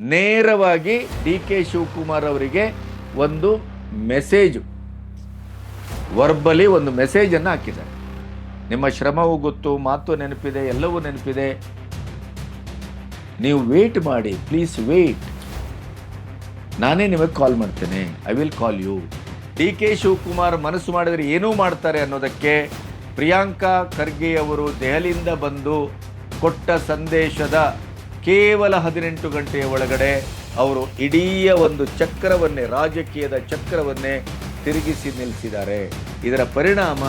ನೇರವಾಗಿ D K Shivakumar ಅವರಿಗೆ ಒಂದು ಮೆಸೇಜು ವರ್ಬಲಿ ಒಂದು ಮೆಸೇಜನ್ನು ಹಾಕಿದ್ದಾರೆ. ನಿಮ್ಮ ಶ್ರಮವೂ ಗೊತ್ತು, ಮಾತು ನೆನಪಿದೆ, ಎಲ್ಲವೂ ನೆನಪಿದೆ. ನೀವು ವೇಟ್ ಮಾಡಿ ಪ್ಲೀಸ್ ವೇಟ್ ನಾನೇ ನಿಮಗೆ ಕಾಲ್ ಮಾಡ್ತೇನೆ I will call you D K Shivakumar ಮನಸ್ಸು ಮಾಡಿದರೆ ಏನೂ ಮಾಡ್ತಾರೆ ಅನ್ನೋದಕ್ಕೆ ಪ್ರಿಯಾಂಕಾ ಖರ್ಗೆಯವರು ದೆಹಲಿಯಿಂದ ಬಂದು ಕೊಟ್ಟ ಸಂದೇಶದ ಕೇವಲ ಹದಿನೆಂಟು ಗಂಟೆಯ ಒಳಗಡೆ ಅವರು ಇಡೀ ಒಂದು ಚಕ್ರವನ್ನೇ, ರಾಜಕೀಯದ ಚಕ್ರವನ್ನೇ ತಿರುಗಿಸಿ ನಿಲ್ಲಿಸಿದ್ದಾರೆ. ಇದರ ಪರಿಣಾಮ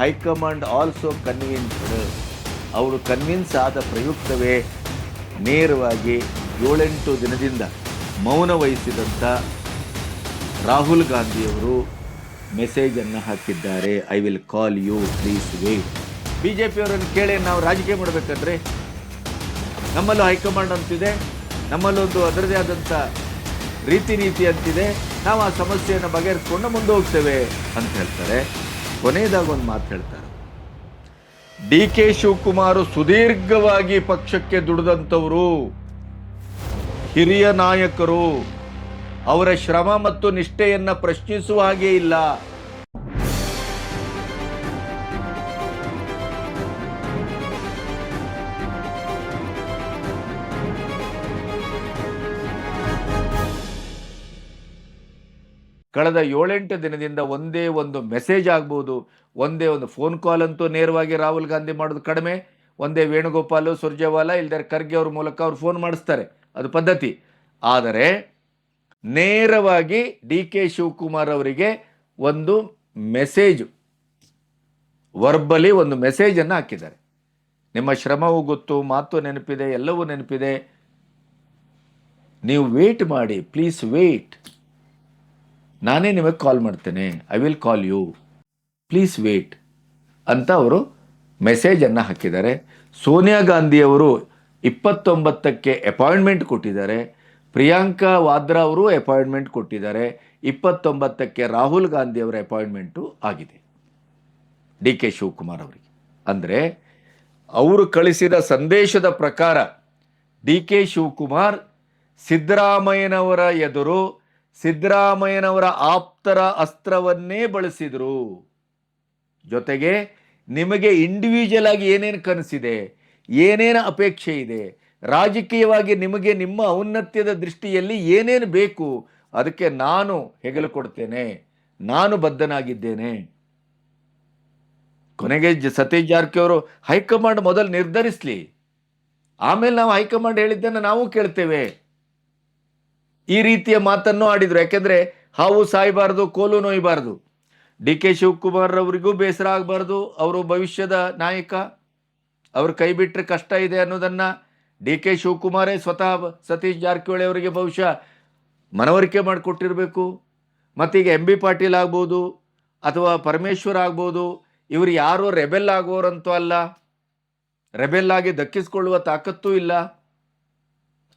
ಹೈಕಮಾಂಡ್ ಆಲ್ಸೋ ಕನ್ವಿನ್ಸ್ಡ್. ಅವರು ಕನ್ವಿನ್ಸ್ ಆದ ಪ್ರಯುಕ್ತವೇ ನೇರವಾಗಿ ಏಳೆಂಟು ದಿನದಿಂದ ಮೌನ ವಹಿಸಿದಂಥ ರಾಹುಲ್ ಗಾಂಧಿಯವರು ಮೆಸೇಜನ್ನು ಹಾಕಿದ್ದಾರೆ. I will call you, please wait. B J ಪಿಯವರನ್ನು ಕೇಳಿ ನಾವು ರಾಜಕೀಯ ಮಾಡಬೇಕಂದ್ರೆ ನಮ್ಮಲ್ಲೂ ಹೈಕಮಾಂಡ್ ಅಂತಿದೆ, ನಮ್ಮಲ್ಲೊಂದು ಅದರದೇ ಆದಂಥ ರೀತಿ ನೀತಿ ಅಂತಿದೆ. ನಾವು ಆ ಸಮಸ್ಯೆಯನ್ನು ಬಗೆಹರಿಸ್ಕೊಂಡು ಮುಂದೆ ಹೋಗ್ತೇವೆ ಅಂತ ಹೇಳ್ತಾರೆ. ಕೊನೆಯದಾಗ ಒಂದು ಮಾತು ಹೇಳ್ತಾರೆ. ಡಿ ಕೆ ಶಿವಕುಮಾರ್ ಸುದೀರ್ಘವಾಗಿ ಪಕ್ಷಕ್ಕೆ ದುಡಿದಂಥವರು, ಹಿರಿಯ ನಾಯಕರು, ಅವರ ಶ್ರಮ ಮತ್ತು ನಿಷ್ಠೆಯನ್ನು ಪ್ರಶ್ನಿಸುವ ಹಾಗೆ ಇಲ್ಲ. ಕಳೆದ ಏಳೆಂಟು ದಿನದಿಂದ ಒಂದೇ ಒಂದು ಮೆಸೇಜ್ ಆಗ್ಬೋದು. ಒಂದೇ ಒಂದು ಫೋನ್ ಕಾಲ್ ಅಂತೂ ನೇರವಾಗಿ ರಾಹುಲ್ ಗಾಂಧಿ ಮಾಡೋದು ಕಡಿಮೆ. ಒಂದೇ ವೇಣುಗೋಪಾಲು, ಸುರ್ಜೇವಾಲ ಇಲ್ದರೆ ಖರ್ಗೆ ಅವ್ರ ಮೂಲಕ ಅವ್ರು ಫೋನ್ ಮಾಡಿಸ್ತಾರೆ. ಅದು ಪದ್ಧತಿ. ಆದರೆ ನೇರವಾಗಿ ಡಿ ಕೆ ಶಿವಕುಮಾರ್ ಅವರಿಗೆ ಒಂದು ಮೆಸೇಜು ವರ್ಬಲಿ ಒಂದು ಮೆಸೇಜನ್ನು ಹಾಕಿದ್ದಾರೆ. ನಿಮ್ಮ ಶ್ರಮವೂ ಗೊತ್ತು, ಮಾತು ನೆನಪಿದೆ, ಎಲ್ಲವೂ ನೆನಪಿದೆ. ನೀವು ವೇಟ್ ಮಾಡಿ ಪ್ಲೀಸ್ ವೇಟ್ ನಾನೇ ನಿಮಗೆ ಕಾಲ್ ಮಾಡ್ತೇನೆ. I will call you please wait ಅಂತ ಅವರು ಮೆಸೇಜನ್ನು ಹಾಕಿದ್ದಾರೆ. ಸೋನಿಯಾ ಗಾಂಧಿಯವರು ಇಪ್ಪತ್ತೊಂಬತ್ತಕ್ಕೆ ಅಪಾಯಿಂಟ್ಮೆಂಟ್ ಕೊಟ್ಟಿದ್ದಾರೆ. ಪ್ರಿಯಾಂಕಾ ವಾದ್ರಾ ಅವರು ಅಪಾಯಿಂಟ್ಮೆಂಟ್ ಕೊಟ್ಟಿದ್ದಾರೆ. ಇಪ್ಪತ್ತೊಂಬತ್ತಕ್ಕೆ ರಾಹುಲ್ ಗಾಂಧಿ ಅವರ ಅಪಾಯಿಂಟ್ಮೆಂಟು ಆಗಿದೆ. ಡಿ ಕೆ ಶಿವಕುಮಾರ್ ಅವರಿಗೆ. ಅಂದರೆ ಅವರು ಕಳಿಸಿದ ಸಂದೇಶದ ಪ್ರಕಾರ ಡಿ ಕೆ ಶಿವಕುಮಾರ್ ಸಿದ್ದರಾಮಯ್ಯನವರ ಎದುರು ಸಿದ್ದರಾಮಯ್ಯನವರ ಆಪ್ತರ ಅಸ್ತ್ರವನ್ನೇ ಬಳಸಿದರು. ಜೊತೆಗೆ ನಿಮಗೆ ಇಂಡಿವಿಜುವಲ್ ಆಗಿ ಏನೇನು ಕನಸಿದೆ, ಏನೇನು ಅಪೇಕ್ಷೆ ಇದೆ, ರಾಜಕೀಯವಾಗಿ ನಿಮಗೆ ನಿಮ್ಮ ಔನ್ನತ್ಯದ ದೃಷ್ಟಿಯಲ್ಲಿ ಏನೇನು ಬೇಕು, ಅದಕ್ಕೆ ನಾನು ಹೆಗಲು ಕೊಡ್ತೇನೆ, ನಾನು ಬದ್ಧನಾಗಿದ್ದೇನೆ. ಕೊನೆಗೆ ಸತೀಶ್ ಜಾರಕಿಹೊಳಿ ಹೈಕಮಾಂಡ್ ಮೊದಲು ನಿರ್ಧರಿಸಲಿ. ಆಮೇಲೆ ನಾವು ಹೈಕಮಾಂಡ್ ಹೇಳಿದ್ದನ್ನು ನಾವು ಕೇಳ್ತೇವೆ. ಈ ರೀತಿಯ ಮಾತನ್ನು ಆಡಿದ್ರು. ಯಾಕೆಂದ್ರೆ ಹಾವು ಸಾಯಬಾರ್ದು, ಕೋಲು ನೋಯಬಾರ್ದು. ಡಿ ಕೆ ಶಿವಕುಮಾರ್ ಅವರಿಗೂ ಬೇಸರ ಆಗಬಾರ್ದು. ಅವರು ಭವಿಷ್ಯದ ನಾಯಕ. ಅವ್ರ ಕೈ ಬಿಟ್ಟರೆ ಕಷ್ಟ ಇದೆ ಅನ್ನೋದನ್ನ ಡಿ ಕೆ ಶಿವಕುಮಾರೇ ಸ್ವತಃ ಸತೀಶ್ ಜಾರಕಿಹೊಳಿ ಅವರಿಗೆ ಬಹುಶಃ ಮನವರಿಕೆ ಮಾಡಿಕೊಟ್ಟಿರಬೇಕು. ಮತ್ತೀಗ ಎಂ ಬಿ ಪಾಟೀಲ್ ಆಗ್ಬೋದು, ಅಥವಾ ಪರಮೇಶ್ವರ್ ಆಗ್ಬೋದು, ಇವರು ಯಾರು ರೆಬೆಲ್ ಆಗೋರಂತೂ ಅಲ್ಲ. ರೆಬೆಲ್ ಆಗಿ ದಕ್ಕಿಸ್ಕೊಳ್ಳುವ ತಾಕತ್ತೂ ಇಲ್ಲ.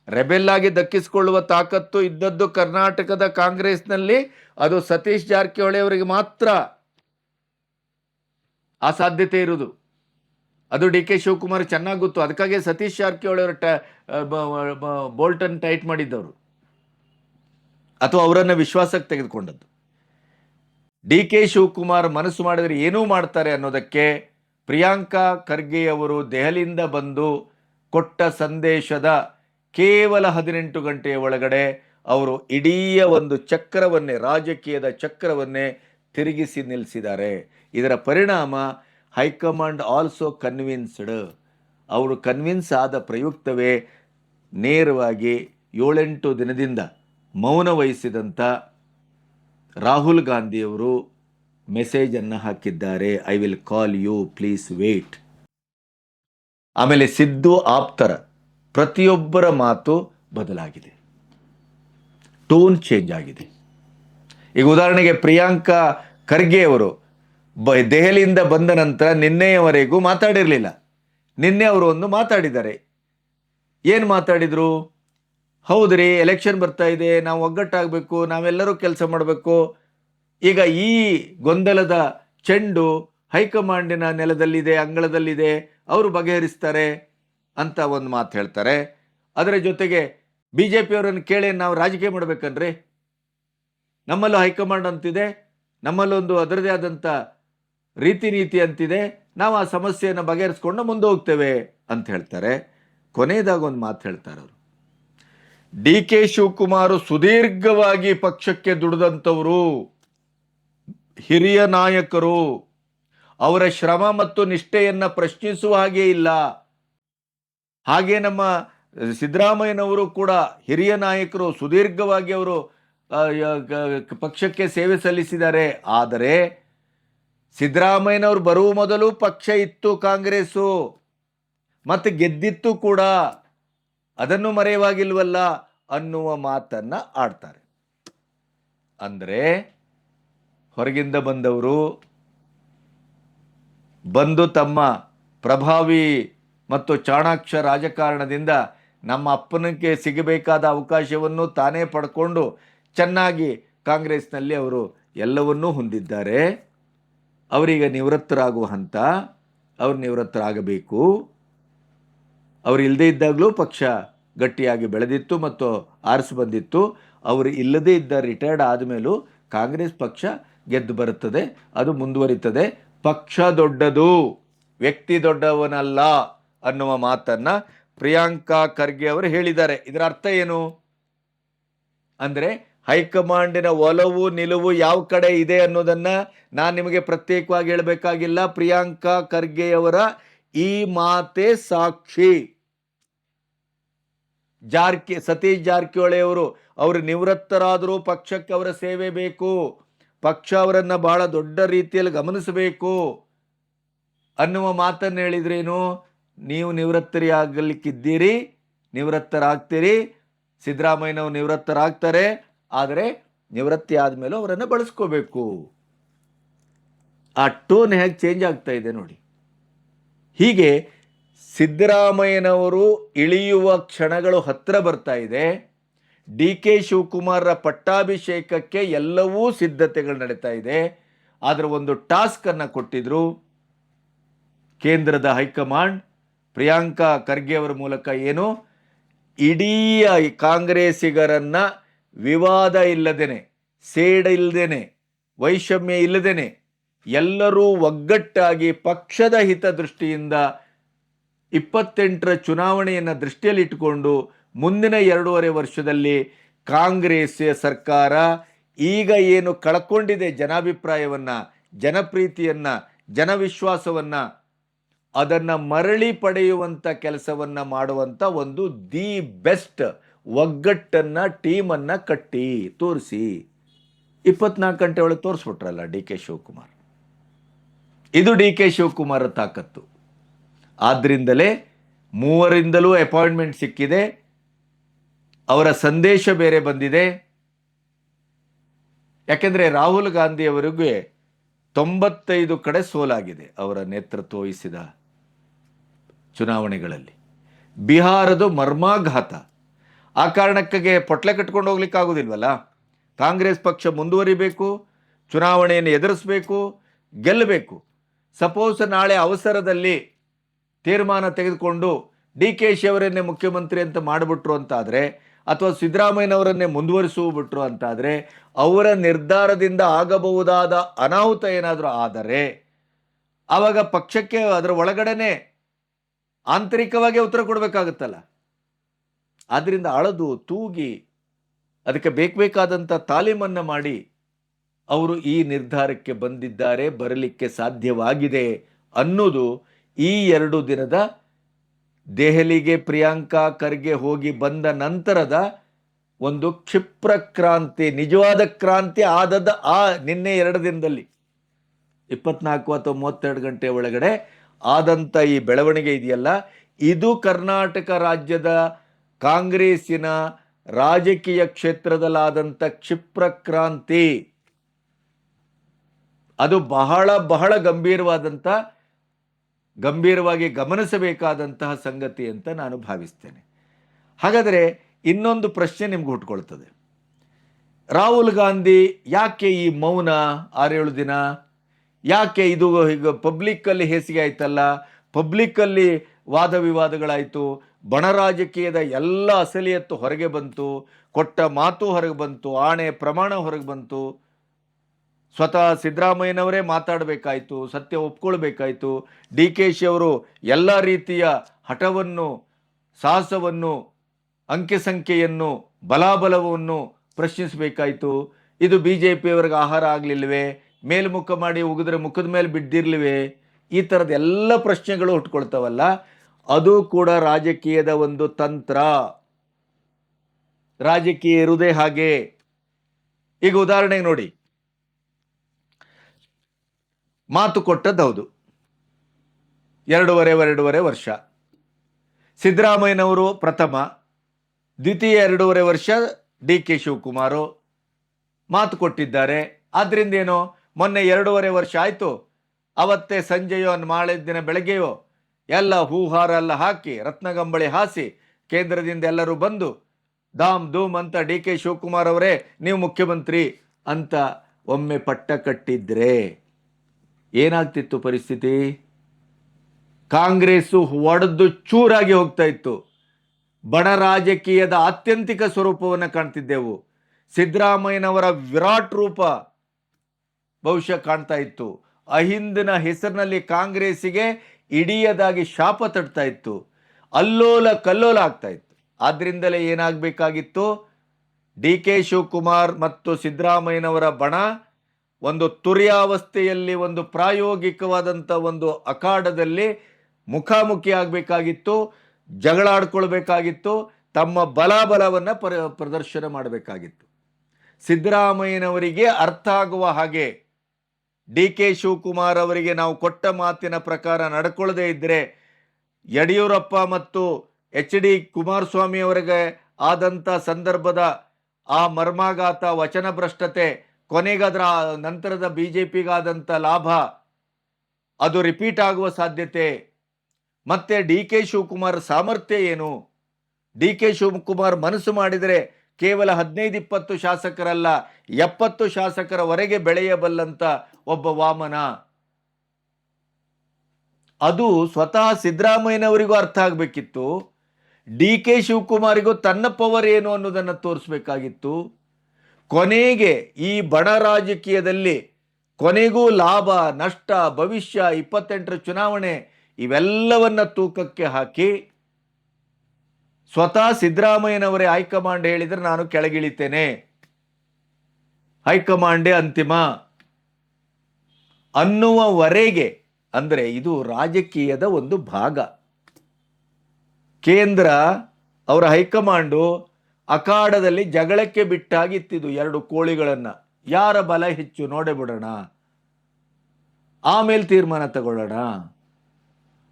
ರೆಬೆಲ್ ಆಗಿ ದಕ್ಕಿಸಿಕೊಳ್ಳುವ ತಾಕತ್ತು ಇದ್ದದ್ದು ಕರ್ನಾಟಕದ ಕಾಂಗ್ರೆಸ್ನಲ್ಲಿ. ಅದು ಸತೀಶ್ ಜಾರಕಿಹೊಳಿ ಅವರಿಗೆ ಮಾತ್ರ ಆ ಸಾಧ್ಯತೆ ಇರುವುದು. ಅದು ಡಿ ಕೆ ಶಿವಕುಮಾರ್ ಚೆನ್ನಾಗಿ ಗೊತ್ತು. ಅದಕ್ಕಾಗಿ ಸತೀಶ್ ಜಾರಕಿಹೊಳಿ ಅವರ ಟ ಬೋಲ್ಟನ್ ಟೈಟ್ ಮಾಡಿದ್ದವರು. ಅಥವಾ ಅವರನ್ನು ವಿಶ್ವಾಸಕ್ಕೆ ತೆಗೆದುಕೊಂಡದ್ದು. ಡಿ ಕೆ ಶಿವಕುಮಾರ್ ಮನಸ್ಸು ಮಾಡಿದರೆ ಏನೂ ಮಾಡ್ತಾರೆ ಅನ್ನೋದಕ್ಕೆ ಪ್ರಿಯಾಂಕಾ ಖರ್ಗೆಯವರು ದೆಹಲಿಯಿಂದ ಬಂದು ಕೊಟ್ಟ ಸಂದೇಶದ ಕೇವಲ ಹದಿನೆಂಟು ಗಂಟೆಯ ಒಳಗಡೆ ಅವರು ಇಡೀ ಒಂದು ಚಕ್ರವನ್ನೇ, ರಾಜಕೀಯದ ಚಕ್ರವನ್ನೇ ತಿರುಗಿಸಿ ನಿಲ್ಲಿಸಿದ್ದಾರೆ. ಇದರ ಪರಿಣಾಮ ಹೈಕಮಾಂಡ್ ಆಲ್ಸೋ ಕನ್ವಿನ್ಸ್ಡ್. ಅವರು ಕನ್ವಿನ್ಸ್ ಆದ ಪ್ರಯುಕ್ತವೇ ನೇರವಾಗಿ ಏಳೆಂಟು ದಿನದಿಂದ ಮೌನ ವಹಿಸಿದಂಥ ರಾಹುಲ್ ಗಾಂಧಿಯವರು ಮೆಸೇಜನ್ನು ಹಾಕಿದ್ದಾರೆ. I will call you, please wait. ಆಮೇಲೆ ಸಿದ್ದು ಆಪ್ತರ. ಪ್ರತಿಯೊಬ್ಬರ ಮಾತು ಬದಲಾಗಿದೆ. ಟೋನ್ ಚೇಂಜ್ ಆಗಿದೆ. ಈಗ ಉದಾಹರಣೆಗೆ ಪ್ರಿಯಾಂಕಾ ಖರ್ಗೆ ಅವರು ಬ, ದೆಹಲಿಯಿಂದ ಬಂದ ನಂತರ ನಿನ್ನೆಯವರೆಗೂ ಮಾತಾಡಿರಲಿಲ್ಲ. ನಿನ್ನೆ ಅವರು ಒಂದು ಮಾತಾಡಿದ್ದಾರೆ. ಏನು ಮಾತಾಡಿದರು? ಹೌದ್ರಿ ಎಲೆಕ್ಷನ್ ಬರ್ತಾ ಇದೆ, ನಾವು ಒಗ್ಗಟ್ಟಾಗಬೇಕು, ನಾವೆಲ್ಲರೂ ಕೆಲಸ ಮಾಡಬೇಕು. ಈಗ ಈ ಗೊಂದಲದ ಚೆಂಡು ಹೈಕಮಾಂಡಿನ ನೆಲದಲ್ಲಿದೆ, ಅಂಗಳದಲ್ಲಿದೆ, ಅವರು ಬಗೆಹರಿಸ್ತಾರೆ. ಅಂತ ಒಂದು ಮಾತು ಹೇಳ್ತಾರೆ. ಅದರ ಜೊತೆಗೆ ಬಿ ಜೆ ಪಿಯವರನ್ನು ಕೇಳಿ ನಾವು ರಾಜಕೀಯ ಮಾಡಬೇಕನ್ರಿ? ನಮ್ಮಲ್ಲೂ ಹೈಕಮಾಂಡ್ ಅಂತಿದೆ, ನಮ್ಮಲ್ಲೊಂದು ಅದರದೇ ಆದಂಥ ರೀತಿ ನೀತಿ ಅಂತಿದೆ, ನಾವು ಆ ಸಮಸ್ಯೆಯನ್ನು ಬಗೆಹರಿಸ್ಕೊಂಡು ಮುಂದೆ ಹೋಗ್ತೇವೆ ಅಂತ ಹೇಳ್ತಾರೆ. ಕೊನೆಯದಾಗ ಒಂದು ಮಾತು ಹೇಳ್ತಾರೆ ಅವರು. ಡಿ ಕೆ ಶಿವಕುಮಾರ್ ಸುದೀರ್ಘವಾಗಿ ಪಕ್ಷಕ್ಕೆ ದುಡಿದಂಥವರು, ಹಿರಿಯ ನಾಯಕರು, ಅವರ ಶ್ರಮ ಮತ್ತು ನಿಷ್ಠೆಯನ್ನು ಪ್ರಶ್ನಿಸುವ ಹಾಗೆ ಇಲ್ಲ. ಹಾಗೆ ನಮ್ಮ ಸಿದ್ದರಾಮಯ್ಯನವರು ಕೂಡ ಹಿರಿಯ ನಾಯಕರು, ಸುದೀರ್ಘವಾಗಿ ಅವರು ಪಕ್ಷಕ್ಕೆ ಸೇವೆ ಸಲ್ಲಿಸಿದ್ದಾರೆ. ಆದರೆ ಸಿದ್ದರಾಮಯ್ಯನವರು ಬರುವ ಮೊದಲು ಪಕ್ಷ ಇತ್ತು ಕಾಂಗ್ರೆಸ್ಸು. ಮತ್ತು ಗೆದ್ದಿತ್ತು ಕೂಡ. ಅದನ್ನು ಮರೆಯವಾಗಿಲ್ವಲ್ಲ ಅನ್ನುವ ಮಾತನ್ನ ಆಡ್ತಾರೆ. ಅಂದರೆ ಹೊರಗಿಂದ ಬಂದವರು ಬಂದು ತಮ್ಮ ಪ್ರಭಾವಿ ಮತ್ತು ಚಾಣಾಕ್ಷ ರಾಜಕಾರಣದಿಂದ ನಮ್ಮ ಅಪ್ಪನಕ್ಕೆ ಸಿಗಬೇಕಾದ ಅವಕಾಶವನ್ನು ತಾನೇ ಪಡ್ಕೊಂಡು ಚೆನ್ನಾಗಿ ಕಾಂಗ್ರೆಸ್ನಲ್ಲಿ ಅವರು ಎಲ್ಲವನ್ನೂ ಹೊಂದಿದ್ದಾರೆ. ಅವರೀಗ ನಿವೃತ್ತರಾಗುವ ಹಂತ, ಅವರು ನಿವೃತ್ತರಾಗಬೇಕು. ಅವರು ಇಲ್ಲದೇ ಇದ್ದಾಗಲೂ ಪಕ್ಷ ಗಟ್ಟಿಯಾಗಿ ಬೆಳೆದಿತ್ತು ಮತ್ತು ಆರಿಸಿ ಬಂದಿತ್ತು. ಅವರು ಇಲ್ಲದೇ ಇದ್ದ ರಿಟೈರ್ಡ್ ಆದಮೇಲೂ ಕಾಂಗ್ರೆಸ್ ಪಕ್ಷ ಗೆದ್ದು ಬರುತ್ತದೆ, ಅದು ಮುಂದುವರಿತದೆ. ಪಕ್ಷ ದೊಡ್ಡದು, ವ್ಯಕ್ತಿ ದೊಡ್ಡವನಲ್ಲ. ಅನ್ನುವ ಮಾತನ್ನ ಪ್ರಿಯಾಂಕಾ ಖರ್ಗೆ ಅವರು ಹೇಳಿದ್ದಾರೆ. ಇದರ ಅರ್ಥ ಏನು? ಅಂದರೆ ಹೈಕಮಾಂಡಿನ ಒಲವು, ನಿಲುವು ಯಾವ ಕಡೆ ಇದೆ ಅನ್ನೋದನ್ನ ನಾನು ನಿಮಗೆ ಪ್ರತ್ಯೇಕವಾಗಿ ಹೇಳಬೇಕಾಗಿಲ್ಲ. ಪ್ರಿಯಾಂಕಾ ಖರ್ಗೆಯವರ ಈ ಮಾತೆ ಸಾಕ್ಷಿ. ಜಾರ್ಕಿ, ಸತೀಶ್ ಜಾರಕಿಹೊಳಿ ಅವರು ನಿವೃತ್ತರಾದರೂ ಪಕ್ಷಕ್ಕೆ ಅವರ ಸೇವೆ ಬೇಕು. ಪಕ್ಷ ಅವರನ್ನು ಬಹಳ ದೊಡ್ಡ ರೀತಿಯಲ್ಲಿ ಗಮನಿಸಬೇಕು ಅನ್ನುವ ಮಾತನ್ನು ಹೇಳಿದ್ರೇನು? ನೀವು ನಿವೃತ್ತರಿ ಆಗಲಿಕ್ಕಿದ್ದೀರಿ ನಿವೃತ್ತರಾಗ್ತೀರಿ. ಸಿದ್ದರಾಮಯ್ಯನವರು ನಿವೃತ್ತರಾಗ್ತಾರೆ, ಆದರೆ ನಿವೃತ್ತಿ ಆದಮೇಲೆ ಅವರನ್ನು ಬಳಸ್ಕೋಬೇಕು. ಆ ಟೋನ್ ಹೇಗೆ ಚೇಂಜ್ ಆಗ್ತಾ ಇದೆ ನೋಡಿ. ಹೀಗೆ ಸಿದ್ದರಾಮಯ್ಯನವರು ಇಳಿಯುವ ಕ್ಷಣಗಳು ಹತ್ತಿರ ಬರ್ತಾ ಇದೆ. ಡಿ ಕೆ ಶಿವಕುಮಾರರ ಪಟ್ಟಾಭಿಷೇಕಕ್ಕೆ ಎಲ್ಲವೂ ಸಿದ್ಧತೆಗಳು ನಡೀತಾ ಇದೆ. ಆದರೆ ಒಂದು ಟಾಸ್ಕನ್ನು ಕೊಟ್ಟಿದ್ರು ಕೇಂದ್ರದ ಹೈಕಮಾಂಡ್ ಪ್ರಿಯಾಂಕಾ ಖರ್ಗೆ ಅವರ ಮೂಲಕ ಏನು? ಇಡೀ ಕಾಂಗ್ರೆಸಿಗರನ್ನು ವಿವಾದ ಇಲ್ಲದೇನೆ, ಸೇಡ ಇಲ್ಲದೇನೆ ವೈಷಮ್ಯ ಇಲ್ಲದೇನೆ, ಎಲ್ಲರೂ ಒಗ್ಗಟ್ಟಾಗಿ ಪಕ್ಷದ ಹಿತದೃಷ್ಟಿಯಿಂದ ಇಪ್ಪತ್ತೆಂಟರ ಚುನಾವಣೆಯನ್ನು ದೃಷ್ಟಿಯಲ್ಲಿಟ್ಟುಕೊಂಡು ಮುಂದಿನ ಎರಡೂವರೆ ವರ್ಷದಲ್ಲಿ ಕಾಂಗ್ರೆಸ್ ಸರ್ಕಾರ ಈಗ ಏನು ಕಳ್ಕೊಂಡಿದೆ ಜನಾಭಿಪ್ರಾಯವನ್ನು, ಜನಪ್ರೀತಿಯನ್ನು, ಜನವಿಶ್ವಾಸವನ್ನ ಅದನ್ನ ಮರಳಿ ಪಡೆಯುವಂತ ಕೆಲಸವನ್ನ ಮಾಡುವಂತ ಒಂದು ದಿ ಬೆಸ್ಟ್ ಒಗ್ಗಟ್ಟನ್ನ ಟೀಮನ್ನು ಕಟ್ಟಿ ತೋರಿಸಿ. ಇಪ್ಪತ್ನಾಲ್ಕು ಗಂಟೆ ಒಳಗೆ ತೋರಿಸ್ಬಿಟ್ರಲ್ಲ ಡಿ ಕೆ ಶಿವಕುಮಾರ್. ಇದು ಡಿ ಕೆ ಶಿವಕುಮಾರ ತಾಕತ್ತು. ಆದ್ರಿಂದಲೇ ಮೂವರಿಂದಲೂ ಅಪಾಯಿಂಟ್ಮೆಂಟ್ ಸಿಕ್ಕಿದೆ. ಅವರ ಸಂದೇಶ ಬೇರೆ ಬಂದಿದೆ. ಯಾಕೆಂದರೆ ರಾಹುಲ್ ಗಾಂಧಿ ಅವರಿಗೆ ತೊಂಬತ್ತೈದು ಕಡೆ ಸೋಲಾಗಿದೆ ಅವರ ನೇತೃತ್ವ ವಹಿಸಿದ. ಚುನಾವಣೆಗಳಲ್ಲಿ. ಬಿಹಾರದ ಮರ್ಮಾಘಾತ. ಆ ಕಾರಣಕ್ಕೆ ಪೊಟ್ಲೆ ಕಟ್ಕೊಂಡು ಹೋಗ್ಲಿಕ್ಕೆ ಆಗೋದಿಲ್ವಲ್ಲ? ಕಾಂಗ್ರೆಸ್ ಪಕ್ಷ ಮುಂದುವರಿಬೇಕು, ಚುನಾವಣೆಯನ್ನು ಎದುರಿಸಬೇಕು, ಗೆಲ್ಲಬೇಕು. ಸಪೋಸ್ ನಾಳೆ ಅವಸರದಲ್ಲಿ ತೀರ್ಮಾನ ತೆಗೆದುಕೊಂಡು ಡಿ ಕೆ ಶಿ ಅವರನ್ನೇ ಮುಖ್ಯಮಂತ್ರಿ ಅಂತ ಮಾಡಿಬಿಟ್ರು ಅಂತಾದರೆ, ಅಥವಾ ಸಿದ್ದರಾಮಯ್ಯನವರನ್ನೇ ಮುಂದುವರಿಸುಬಿಟ್ರು ಅಂತಾದರೆ, ಅವರ ನಿರ್ಧಾರದಿಂದ ಆಗಬಹುದಾದ ಅನಾಹುತ ಏನಾದರೂ ಆದರೆ, ಆವಾಗ ಪಕ್ಷಕ್ಕೆ ಅದರ ಒಳಗಡೆನೆ ಆಂತರಿಕವಾಗಿ ಉತ್ತರ ಕೊಡಬೇಕಾಗತ್ತಲ್ಲ. ಆದ್ದರಿಂದ ಅಳದು, ತೂಗಿ, ಅದಕ್ಕೆ ಬೇಕಾದಂಥ ತಾಲೀಮನ್ನು ಮಾಡಿ ಅವರು ಈ ನಿರ್ಧಾರಕ್ಕೆ ಬಂದಿದ್ದಾರೆ, ಬರಲಿಕ್ಕೆ ಸಾಧ್ಯವಾಗಿದೆ ಅನ್ನೋದು ಈ ಎರಡು ದಿನದ ದೆಹಲಿಗೆ ಪ್ರಿಯಾಂಕಾ ಖರ್ಗೆ ಹೋಗಿ ಬಂದ ನಂತರದ ಒಂದು ಕ್ಷಿಪ್ರ ಕ್ರಾಂತಿ, ನಿಜವಾದ ಕ್ರಾಂತಿ ಆದದ ಆ ನಿನ್ನೆ ಎರಡು ದಿನದಲ್ಲಿ. ಇಪ್ಪತ್ನಾಲ್ಕು ಅಥವಾ ಮೂವತ್ತೆರಡು ಗಂಟೆ ಒಳಗಡೆ ಆದಂಥ ಈ ಬೆಳವಣಿಗೆ ಇದೆಯಲ್ಲ? ಇದು ಕರ್ನಾಟಕ ರಾಜ್ಯದ ಕಾಂಗ್ರೆಸ್ಸಿನ ರಾಜಕೀಯ ಕ್ಷೇತ್ರದಲ್ಲಾದಂಥ ಕ್ಷಿಪ್ರ ಕ್ರಾಂತಿ. ಅದು ಬಹಳ ಬಹಳ ಗಂಭೀರವಾದಂಥ ಗಂಭೀರವಾಗಿ ಗಮನಿಸಬೇಕಾದಂತಹ ಸಂಗತಿ ಅಂತ ನಾನು ಭಾವಿಸ್ತೇನೆ. ಹಾಗಾದರೆ ಇನ್ನೊಂದು ಪ್ರಶ್ನೆ ನಿಮ್ಗೆ ಹುಟ್ಕೊಳ್ತದೆ. ರಾಹುಲ್ ಗಾಂಧಿ ಯಾಕೆ ಈ ಮೌನ ಆರೇಳು ದಿನ ಯಾಕೆ ಇದು ಈಗ ಪಬ್ಲಿಕ್ಕಲ್ಲಿ ಹೇಸಿಗೆ ಆಯ್ತಲ್ಲ? ಪಬ್ಲಿಕ್ಕಲ್ಲಿ ವಾದ ವಿವಾದಗಳಾಯಿತು. ಬಣರಾಜಕೀಯದ ಎಲ್ಲ ಅಸಲಿಯತ್ತು ಹೊರಗೆ ಬಂತು. ಕೊಟ್ಟ ಮಾತು ಹೊರಗೆ ಬಂತು. ಆಣೆ ಪ್ರಮಾಣ ಹೊರಗೆ ಬಂತು. ಸ್ವತಃ ಸಿದ್ದರಾಮಯ್ಯನವರೇ ಮಾತಾಡಬೇಕಾಯಿತು. ಸತ್ಯ ಒಪ್ಕೊಳ್ಬೇಕಾಯಿತು. ಡಿ ಕೆ ಶಿ ಅವರು ಎಲ್ಲ ರೀತಿಯ ಹಠವನ್ನು, ಸಾಹಸವನ್ನು ಅಂಕೆ ಸಂಖ್ಯೆಯನ್ನು ಬಲಾಬಲವನ್ನು ಪ್ರಶ್ನಿಸಬೇಕಾಯಿತು. ಇದು ಬಿ ಜೆ ಪಿಯವ್ರಿಗೆ ಆಹಾರ ಆಗಲಿಲ್ವೇ? ಮೇಲ್ಮುಖ ಮಾಡಿ ಉಗಿದ್ರೆ ಮುಖದ ಮೇಲೆ ಬಿದ್ದಿರ್ಲಿವೆ ಈ ಥರದ ಎಲ್ಲ ಪ್ರಶ್ನೆಗಳು ಹುಟ್ಕೊಳ್ತಾವಲ್ಲ ಅದು ಕೂಡ ರಾಜಕೀಯದ ಒಂದು ತಂತ್ರ. ರಾಜಕೀಯ ಇರುವುದೇ ಹಾಗೆ. ಈಗ ಉದಾಹರಣೆಗೆ ನೋಡಿ. ಮಾತು ಕೊಟ್ಟದ್ದು ಹೌದು. ಎರಡೂವರೆ ಎರಡೂವರೆ ವರ್ಷ. ಸಿದ್ದರಾಮಯ್ಯನವರು ಪ್ರಥಮ, ದ್ವಿತೀಯ ಎರಡೂವರೆ ವರ್ಷ ಡಿ ಕೆ ಶಿವಕುಮಾರು ಮಾತು ಕೊಟ್ಟಿದ್ದಾರೆ. ಆದ್ರಿಂದ ಏನು ಮೊನ್ನೆ ಎರಡೂವರೆ ವರ್ಷ ಆಯಿತು. ಅವತ್ತೇ ಸಂಜೆಯೋ ನಾಳೆ ದಿನ ಬೆಳಗ್ಗೆಯೋ ಎಲ್ಲ ಹೂಹಾರ ಎಲ್ಲ ಹಾಕಿ, ರತ್ನಗಂಬಳಿ ಹಾಸಿ, ಕೇಂದ್ರದಿಂದ ಎಲ್ಲರೂ ಬಂದು, ದಾಮ್ ಧೂಮ್ ಅಂತ ಡಿ ಕೆ ಶಿವಕುಮಾರ್ ಅವರೇ, ನೀವು ಮುಖ್ಯಮಂತ್ರಿ ಅಂತ ಒಮ್ಮೆ ಪಟ್ಟ ಕಟ್ಟಿದ್ರೆ ಏನಾಗ್ತಿತ್ತು ಪರಿಸ್ಥಿತಿ? ಕಾಂಗ್ರೆಸ್ಸು ಒಡೆದು ಚೂರಾಗಿ ಹೋಗ್ತಾ ಇತ್ತು. ಬಣ ರಾಜಕೀಯದ ಆತ್ಯಂತಿಕ ಸ್ವರೂಪವನ್ನು ಕಾಣ್ತಿದ್ದೆವು. ಸಿದ್ದರಾಮಯ್ಯನವರ ವಿರಾಟ್ ರೂಪ ಬಹುಶಃ ಕಾಣ್ತಾ ಇತ್ತು. ಅಹಿಂದಿನ ಹೆಸರಿನಲ್ಲಿ ಕಾಂಗ್ರೆಸ್ಸಿಗೆ ಇಡಿಯದಾಗಿ ಶಾಪ ತಟ್ತಾ ಇತ್ತು. ಅಲ್ಲೋಲ ಕಲ್ಲೋಲ ಆಗ್ತಾ ಇತ್ತು. ಆದ್ರಿಂದಲೇ ಏನಾಗಬೇಕಾಗಿತ್ತು? ಡಿ ಕೆ ಶಿವಕುಮಾರ್ ಮತ್ತು ಸಿದ್ದರಾಮಯ್ಯನವರ ಬಣ ಒಂದು ತುರ್ಯಾವಸ್ಥೆಯಲ್ಲಿ, ಒಂದು ಪ್ರಾಯೋಗಿಕವಾದಂಥ ಒಂದು ಅಖಾಡದಲ್ಲಿ ಮುಖಾಮುಖಿ ಆಗಬೇಕಾಗಿತ್ತು, ಜಗಳಾಡ್ಕೊಳ್ಬೇಕಾಗಿತ್ತು, ತಮ್ಮ ಬಲಾಬಲವನ್ನು ಪರ, ಪ್ರದರ್ಶನ ಮಾಡಬೇಕಾಗಿತ್ತು. ಸಿದ್ದರಾಮಯ್ಯನವರಿಗೆ ಅರ್ಥ ಆಗುವ ಹಾಗೆ ಡಿ ಕೆ ಶಿವಕುಮಾರ್ ಅವರಿಗೆ ನಾವು ಕೊಟ್ಟ ಮಾತಿನ ಪ್ರಕಾರ ನಡ್ಕೊಳ್ಳದೇ ಇದ್ದರೆ ಯಡಿಯೂರಪ್ಪ ಮತ್ತು ಎಚ್ ಡಿ ಕುಮಾರಸ್ವಾಮಿ ಅವರಿಗೆ ಆದಂಥ ಸಂದರ್ಭದ ಆ ಮರ್ಮಾಘಾತ, ವಚನಭ್ರಷ್ಟತೆ, ಕೊನೆಗದರ ನಂತರದ ಬಿ ಜೆ ಪಿಗಾದಂಥ ಲಾಭ ಅದು ರಿಪೀಟ್ ಆಗುವ ಸಾಧ್ಯತೆ. ಮತ್ತೆ ಡಿ ಕೆ ಶಿವಕುಮಾರ್ ಸಾಮರ್ಥ್ಯ ಏನು? ಡಿ ಕೆ ಶಿವಕುಮಾರ್ ಮನಸ್ಸು ಮಾಡಿದರೆ ಕೇವಲ ಹದಿನೈದು, ಇಪ್ಪತ್ತು ಶಾಸಕರಲ್ಲ, ಎಪ್ಪತ್ತು ಶಾಸಕರವರೆಗೆ ಬೆಳೆಯಬಲ್ಲಂತ ಒಬ್ಬ ವಾಮನ. ಅದು ಸ್ವತಃ ಸಿದ್ದರಾಮಯ್ಯನವರಿಗೂ ಅರ್ಥ ಆಗಬೇಕಿತ್ತು. ಡಿ ಕೆ ಶಿವಕುಮಾರಿಗೂ ತನ್ನ ಪವರ್ ಏನು ಅನ್ನೋದನ್ನು ತೋರಿಸ್ಬೇಕಾಗಿತ್ತು. ಕೊನೆಗೆ ಈ ಬಣ ರಾಜಕೀಯದಲ್ಲಿ ಕೊನೆಗೂ ಲಾಭ, ನಷ್ಟ, ಭವಿಷ್ಯ ಇಪ್ಪತ್ತೆಂಟರ ಚುನಾವಣೆ ಇವೆಲ್ಲವನ್ನ ತೂಕಕ್ಕೆ ಹಾಕಿ ಸ್ವತಃ ಸಿದ್ದರಾಮಯ್ಯನವರೇ ಹೈಕಮಾಂಡ್ ಹೇಳಿದರೆ ನಾನು ಕೆಳಗಿಳಿತೇನೆ. ಹೈಕಮಾಂಡೇ ಅಂತಿಮ. ಅನ್ನುವವರೆಗೆ, ಅಂದರೆ ಇದು ರಾಜಕೀಯದ ಒಂದು ಭಾಗ. ಕೇಂದ್ರ ಅವರ ಹೈಕಮಾಂಡು ಅಖಾಡದಲ್ಲಿ ಜಗಳಕ್ಕೆ ಬಿಟ್ಟಾಗಿತ್ತಿದ್ದು ಎರಡು ಕೋಳಿಗಳನ್ನು. ಯಾರ ಬಲ ಹೆಚ್ಚು ನೋಡಬಿಡೋಣ. ಆಮೇಲೆ ತೀರ್ಮಾನ ತಗೊಳ್ಳೋಣ.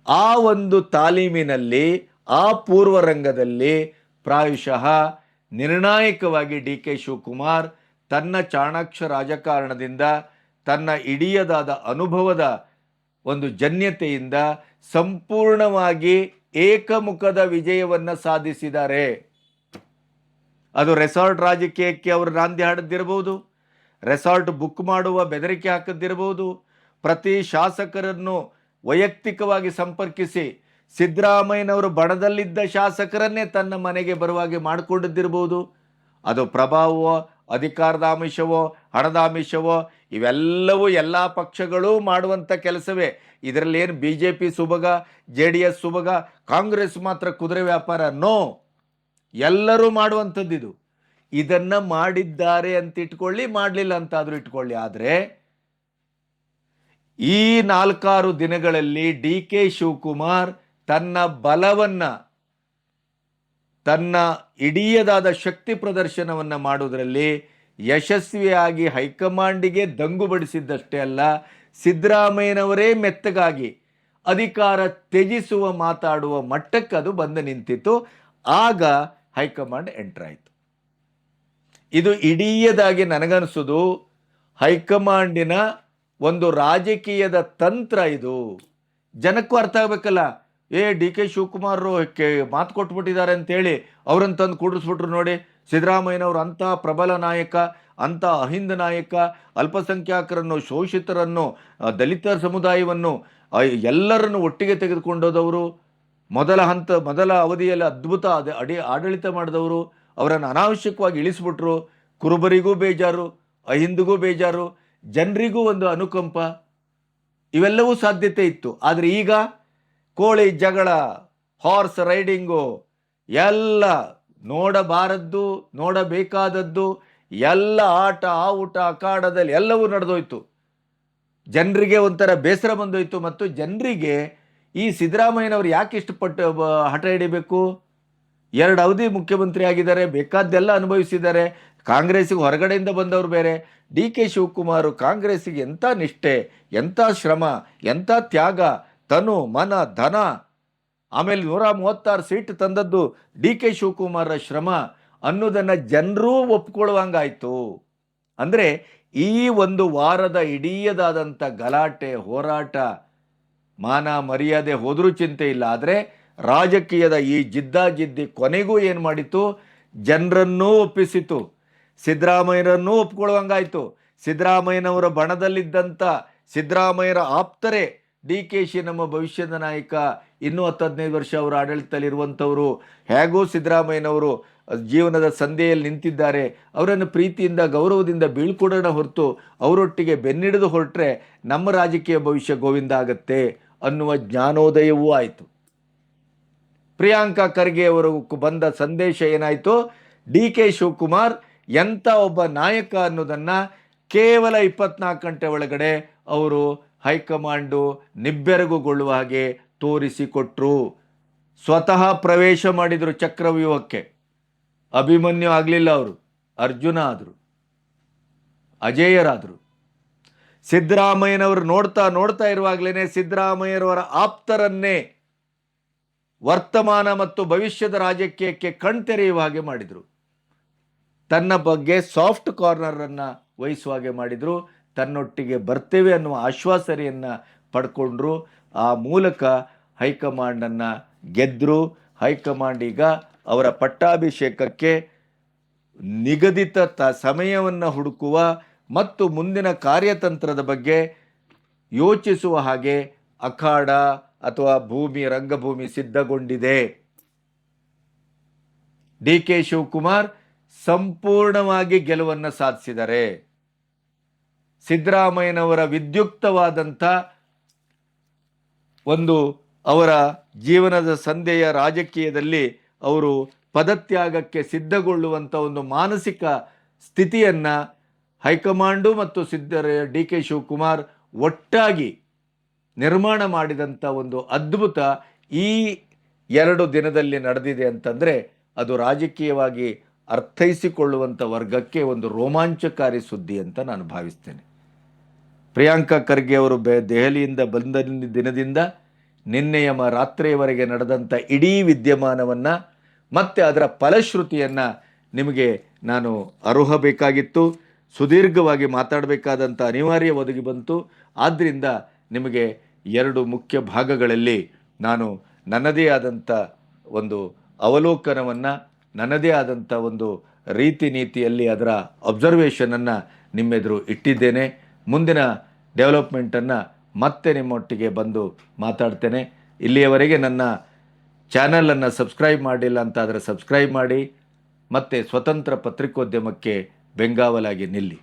ಆ ಒಂದು ತಾಲೀಮಿನಲ್ಲಿ, ಆ ಪೂರ್ವ ರಂಗದಲ್ಲಿ ಪ್ರಾಯಶಃ ನಿರ್ಣಾಯಕವಾಗಿ ಡಿ ಕೆ ಶಿವಕುಮಾರ್ ತನ್ನ ಚಾಣಾಕ್ಷ ರಾಜಕಾರಣದಿಂದ ತನ್ನ ಇಡಿಯದಾದ ಅನುಭವದ ಒಂದು ಜನ್ಯತೆಯಿಂದ ಸಂಪೂರ್ಣವಾಗಿ ಏಕಮುಖದ ವಿಜಯವನ್ನು ಸಾಧಿಸಿದ್ದಾರೆ. ಅದು ರೆಸಾರ್ಟ್ ರಾಜಕೀಯಕ್ಕೆ ಅವರು ನಾಂದಿ ಹಾಡದಿರಬಹುದು ರೆಸಾರ್ಟ್ ಬುಕ್ ಮಾಡುವ ಬೆದರಿಕೆ ಹಾಕದಿರಬಹುದು ಪ್ರತಿ ಶಾಸಕರನ್ನು ವೈಯಕ್ತಿಕವಾಗಿ ಸಂಪರ್ಕಿಸಿ ಸಿದ್ದರಾಮಯ್ಯನವರು ಬಣದಲ್ಲಿದ್ದ ಶಾಸಕರನ್ನೇ ತನ್ನ ಮನೆಗೆ ಬರುವಾಗೆ ಮಾಡಿಕೊಂಡಿದ್ದಿರಬಹುದು ಅದು ಪ್ರಭಾವವೋ, ಅಧಿಕಾರದ ಆಮಿಷವೋ ಹಣದ ಆಮಿಷವೋ ಇವೆಲ್ಲವೂ ಎಲ್ಲ ಪಕ್ಷಗಳು ಮಾಡುವಂಥ ಕೆಲಸವೇ. ಇದರಲ್ಲಿ ಏನು ಬಿ ಜೆ ಪಿ ಸುಭಗ ಜೆ ಡಿ ಎಸ್ ಸುಭಗ, ಕಾಂಗ್ರೆಸ್ ಮಾತ್ರ ಕುದುರೆ ವ್ಯಾಪಾರ? ನೋ. ಎಲ್ಲರೂ ಇದು ಇದನ್ನು ಮಾಡಿದ್ದಾರೆ ಅಂತ ಇಟ್ಕೊಳ್ಳಿ, ಮಾಡಲಿಲ್ಲ ಅಂತಾದರೂ ಇಟ್ಕೊಳ್ಳಿ. ಆದರೆ ಈ ನಾಲ್ಕಾರು ದಿನಗಳಲ್ಲಿ ಡಿ ಕೆ ಶಿವಕುಮಾರ್ ತನ್ನ ಬಲವನ್ನು, ತನ್ನ ಇಡೀಯದಾದ ಶಕ್ತಿ ಪ್ರದರ್ಶನವನ್ನು ಮಾಡುವುದರಲ್ಲಿ ಯಶಸ್ವಿಯಾಗಿ ಹೈಕಮಾಂಡಿಗೆ ದಂಗು ಬಡಿಸಿದ್ದಷ್ಟೇ ಅಲ್ಲ, ಸಿದ್ದರಾಮಯ್ಯನವರೇ ಮೆತ್ತಗಾಗಿ ಅಧಿಕಾರ ತ್ಯಜಿಸುವ, ಮಾತಾಡುವ ಮಟ್ಟಕ್ಕೆ ಅದು ಬಂದು ನಿಂತಿತ್ತು. ಆಗ ಹೈಕಮಾಂಡ್ ಎಂಟ್ರಾಯಿತು ಇದು ಇಡೀಯದಾಗಿ ನನಗನ್ನಿಸೋದು ಹೈಕಮಾಂಡಿನ ಒಂದು ರಾಜಕೀಯದ ತಂತ್ರ ಇದು. ಜನಕ್ಕೂ ಅರ್ಥ ಆಗಬೇಕಲ್ಲ, ಏ, ಡಿ ಕೆ ಶಿವಕುಮಾರ್ ಮಾತು ಕೊಟ್ಬಿಟ್ಟಿದ್ದಾರೆ ಅಂತೇಳಿ, ಅವ್ರನ್ನ ತಂದು ಕೂಡಿಸ್ಬಿಟ್ರು ನೋಡಿ ಸಿದ್ದರಾಮಯ್ಯನವರು ಅಂಥ ಪ್ರಬಲ ನಾಯಕ, ಅಂಥ ಅಹಿಂದ ನಾಯಕ ಅಲ್ಪಸಂಖ್ಯಾತರನ್ನು ಶೋಷಿತರನ್ನು ದಲಿತ ಸಮುದಾಯವನ್ನು ಎಲ್ಲರನ್ನು ಒಟ್ಟಿಗೆ ತೆಗೆದುಕೊಂಡೋದವರು, ಮೊದಲ ಹಂತ, ಮೊದಲ ಅವಧಿಯಲ್ಲಿ ಅದ್ಭುತ ಅದೇ, ಅಡಿ, ಆಡಳಿತ ಮಾಡಿದವರು, ಅವರನ್ನು ಅನಾವಶ್ಯಕವಾಗಿ ಇಳಿಸಿಬಿಟ್ರು. ಕುರುಬರಿಗೂ ಬೇಜಾರು, ಅಹಿಂದಿಗೂ ಬೇಜಾರು, ಜನರಿಗೂ ಒಂದು ಅನುಕಂಪ, ಇವೆಲ್ಲವೂ ಸಾಧ್ಯತೆ ಇತ್ತು. ಆದರೆ ಈಗ ಕೋಳಿ, ಜಗಳ ಹಾರ್ಸ್ ರೈಡಿಂಗು ಎಲ್ಲ ನೋಡಬಾರದ್ದು, ನೋಡಬೇಕಾದದ್ದು, ಎಲ್ಲ ಆಟ, ಆವುಟ, ಅಖಾಡದಲ್ಲಿ ಎಲ್ಲವೂ ನಡೆದೋಯ್ತು. ಜನರಿಗೆ ಒಂಥರ ಬೇಸರ ಬಂದೋಯ್ತು ಮತ್ತು ಜನರಿಗೆ ಈ ಸಿದ್ದರಾಮಯ್ಯನವರು ಯಾಕೆ ಇಷ್ಟಪಟ್ಟು ಹಠ ಹಿಡಿಬೇಕು? ಎರಡು ಅವಧಿ ಮುಖ್ಯಮಂತ್ರಿ ಆಗಿದ್ದಾರೆ, ಬೇಕಾದ್ದೆಲ್ಲ ಅನುಭವಿಸಿದ್ದಾರೆ. ಕಾಂಗ್ರೆಸ್ಗೆ ಹೊರಗಡೆಯಿಂದ ಬಂದವರು ಬೇರೆ. ಡಿ ಕೆ ಶಿವಕುಮಾರ್ ಕಾಂಗ್ರೆಸ್ಸಿಗೆ ಎಂಥ ನಿಷ್ಠೆ, ಎಂಥ ಶ್ರಮ, ಎಂಥ ತ್ಯಾಗ, ತನು, ಮನ, ಧನ ಆಮೇಲೆ ನೂರ ಮೂವತ್ತಾರು ಸೀಟ್ ತಂದದ್ದು ಡಿ ಕೆ ಶಿವಕುಮಾರ ಶ್ರಮ ಅನ್ನೋದನ್ನು ಜನರೂ ಒಪ್ಕೊಳ್ಳುವಂಗಾಯ್ತು ಅಂದರೆ ಈ ಒಂದು ವಾರದ ಇಡೀಯದಾದಂಥ ಗಲಾಟೆ, ಹೋರಾಟ, ಮಾನ ಮರ್ಯಾದೆ ಹೋದರೂ ಚಿಂತೆ ಇಲ್ಲ. ಆದರೆ ರಾಜಕೀಯದ ಈ ಜಿದ್ದಾಜಿದ್ದಿ ಕೊನೆಗೂ ಏನು ಮಾಡಿತು ಜನರನ್ನೂ ಒಪ್ಪಿಸಿತು ಸಿದ್ದರಾಮಯ್ಯರನ್ನೂ ಒಪ್ಕೊಳ್ಳುವಂಗಾಯ್ತು ಸಿದ್ದರಾಮಯ್ಯನವರ ಬಣದಲ್ಲಿದ್ದಂಥ ಸಿದ್ದರಾಮಯ್ಯರ ಆಪ್ತರೇ ಡಿ ಕೆ ಶಿ ನಮ್ಮ ಭವಿಷ್ಯದ ನಾಯಕ ಇನ್ನೂ ಹತ್ತು ಹದಿನೈದು ವರ್ಷ ಅವರ ಆಡಳಿತದಲ್ಲಿರುವಂಥವರು, ಹೇಗೂ ಸಿದ್ದರಾಮಯ್ಯನವರು ಜೀವನದ ಸಂಧೆಯಲ್ಲಿ ನಿಂತಿದ್ದಾರೆ, ಅವರನ್ನು ಪ್ರೀತಿಯಿಂದ, ಗೌರವದಿಂದ ಬೀಳ್ಕೊಡೋಣ ಹೊರತು ಅವರೊಟ್ಟಿಗೆ ಬೆನ್ನಿಡಿದು ಹೊರಟ್ರೆ ನಮ್ಮ ರಾಜಕೀಯ ಭವಿಷ್ಯ ಗೋವಿಂದ ಆಗತ್ತೆ ಅನ್ನುವ ಜ್ಞಾನೋದಯವೂ ಆಯಿತು. ಪ್ರಿಯಾಂಕಾ ಖರ್ಗೆ ಅವರು ಬಂದ ಸಂದೇಶ ಏನಾಯಿತು? ಡಿ ಕೆ ಶಿವಕುಮಾರ್, ಎಂಥ ಒಬ್ಬ ನಾಯಕ ಅನ್ನೋದನ್ನು ಕೇವಲ ಇಪ್ಪತ್ನಾಲ್ಕು ಗಂಟೆ ಒಳಗಡೆ ಅವರು ಹೈಕಮಾಂಡು ನಿಬ್ಬೆರಗುಗೊಳ್ಳುವ ಹಾಗೆ ತೋರಿಸಿಕೊಟ್ರು. ಸ್ವತಃ ಪ್ರವೇಶ ಮಾಡಿದರು ಚಕ್ರವ್ಯೂಹಕ್ಕೆ. ಅಭಿಮನ್ಯು ಆಗಲಿಲ್ಲ ಅವರು. ಅರ್ಜುನ ಆದರು. ಅಜೇಯರಾದರು. ಸಿದ್ದರಾಮಯ್ಯನವರು ನೋಡ್ತಾ ನೋಡ್ತಾ ಇರುವಾಗಲೇ ಸಿದ್ದರಾಮಯ್ಯನವರ ಆಪ್ತರನ್ನೇ ವರ್ತಮಾನ ಮತ್ತು ಭವಿಷ್ಯದ ರಾಜಕೀಯಕ್ಕೆ ಕಣ್ತೆರೆಯುವ ಹಾಗೆ ಮಾಡಿದರು. ತನ್ನ ಬಗ್ಗೆ ಸಾಫ್ಟ್ ಕಾರ್ನರನ್ನು ವಹಿಸುವ ಹಾಗೆ ಮಾಡಿದರು. ತನ್ನೊಟ್ಟಿಗೆ ಬರ್ತೇವೆ ಅನ್ನುವ ಆಶ್ವಾಸನೆಯನ್ನು ಪಡ್ಕೊಂಡ್ರು. ಆ ಮೂಲಕ ಹೈಕಮಾಂಡನ್ನು ಗೆದ್ದರು ಹೈಕಮಾಂಡ್ ಈಗ ಅವರ ಪಟ್ಟಾಭಿಷೇಕಕ್ಕೆ ನಿಗದಿತ ತ ಸಮಯವನ್ನು ಹುಡುಕುವ ಮತ್ತು ಮುಂದಿನ ಕಾರ್ಯತಂತ್ರದ ಬಗ್ಗೆ ಯೋಚಿಸುವ ಹಾಗೆ ಅಖಾಡ ಅಥವಾ ಭೂಮಿ, ರಂಗಭೂಮಿ ಸಿದ್ಧಗೊಂಡಿದೆ. ಡಿ ಕೆ ಶಿವಕುಮಾರ್ ಸಂಪೂರ್ಣವಾಗಿ ಗೆಲುವನ್ನು ಸಾಧಿಸಿದರೆ. ಸಿದ್ದರಾಮಯ್ಯನವರ ವಿದ್ಯುಕ್ತವಾದಂಥ ಒಂದು ಅವರ ಜೀವನದ ಸಂಧೆಯ ರಾಜಕೀಯದಲ್ಲಿ ಅವರು ಪದತ್ಯಾಗಕ್ಕೆ ಸಿದ್ಧಗೊಳ್ಳುವಂಥ ಒಂದು ಮಾನಸಿಕ ಸ್ಥಿತಿಯನ್ನು ಹೈಕಮಾಂಡು ಮತ್ತು ಸಿದ್ಧರ ಡಿ ಕೆ ಶಿವಕುಮಾರ್ ಒಟ್ಟಾಗಿ ನಿರ್ಮಾಣ ಮಾಡಿದಂಥ ಒಂದು ಅದ್ಭುತ ಈ ಎರಡು ದಿನದಲ್ಲಿ ನಡೆದಿದೆ ಅಂತಂದರೆ ಅದು ರಾಜಕೀಯವಾಗಿ ಅರ್ಥೈಸಿಕೊಳ್ಳುವಂಥ ವರ್ಗಕ್ಕೆ ಒಂದು ರೋಮಾಂಚಕಾರಿ ಸುದ್ದಿ ಅಂತ ನಾನು ಭಾವಿಸ್ತೇನೆ. ಪ್ರಿಯಾಂಕಾ ಖರ್ಗೆ ಅವರು ಬೆ, ದೆಹಲಿಯಿಂದ ಬಂದ ದಿನದಿಂದ ನಿನ್ನೆಯ ರಾತ್ರಿಯವರೆಗೆ ನಡೆದಂಥ ಇಡೀ ವಿದ್ಯಮಾನವನ್ನು ಮತ್ತು ಅದರ ಫಲಶ್ರುತಿಯನ್ನು ನಿಮಗೆ ನಾನು ಅರುಹಬೇಕಾಗಿತ್ತು. ಸುದೀರ್ಘವಾಗಿ ಮಾತಾಡಬೇಕಾದಂಥ ಅನಿವಾರ್ಯ ಒದಗಿ ಬಂತು. ಆದ್ದರಿಂದ ನಿಮಗೆ ಎರಡು ಮುಖ್ಯ ಭಾಗಗಳಲ್ಲಿ ನಾನು ನನ್ನದೇ ಆದಂಥ ಒಂದು ಅವಲೋಕನವನ್ನು, ನನ್ನದೇ ಆದಂಥ ಒಂದು ರೀತಿ ನೀತಿಯಲ್ಲಿ ಅದರ ಅಬ್ಸರ್ವೇಷನನ್ನು ನಿಮ್ಮೆದುರು ಇಟ್ಟಿದ್ದೇನೆ. ಮುಂದಿನ ಡೆವಲಪ್ಮೆಂಟನ್ನು ಮತ್ತೆ ನಿಮ್ಮೊಟ್ಟಿಗೆ ಬಂದು ಮಾತಾಡ್ತೇನೆ. ಇಲ್ಲಿಯವರೆಗೆ ನನ್ನ ಚಾನಲನ್ನು ಸಬ್ಸ್ಕ್ರೈಬ್ ಮಾಡಿಲ್ಲ ಅಂತ ಆದರೆ ಸಬ್ಸ್ಕ್ರೈಬ್ ಮಾಡಿ, ಮತ್ತು ಸ್ವತಂತ್ರ ಪತ್ರಿಕೋದ್ಯಮಕ್ಕೆ ಬೆಂಗಾವಲಾಗಿ ನಿಲ್ಲಿ.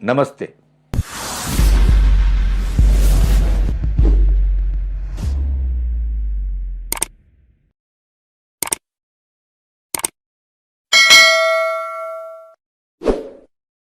ನಮಸ್ತೆ.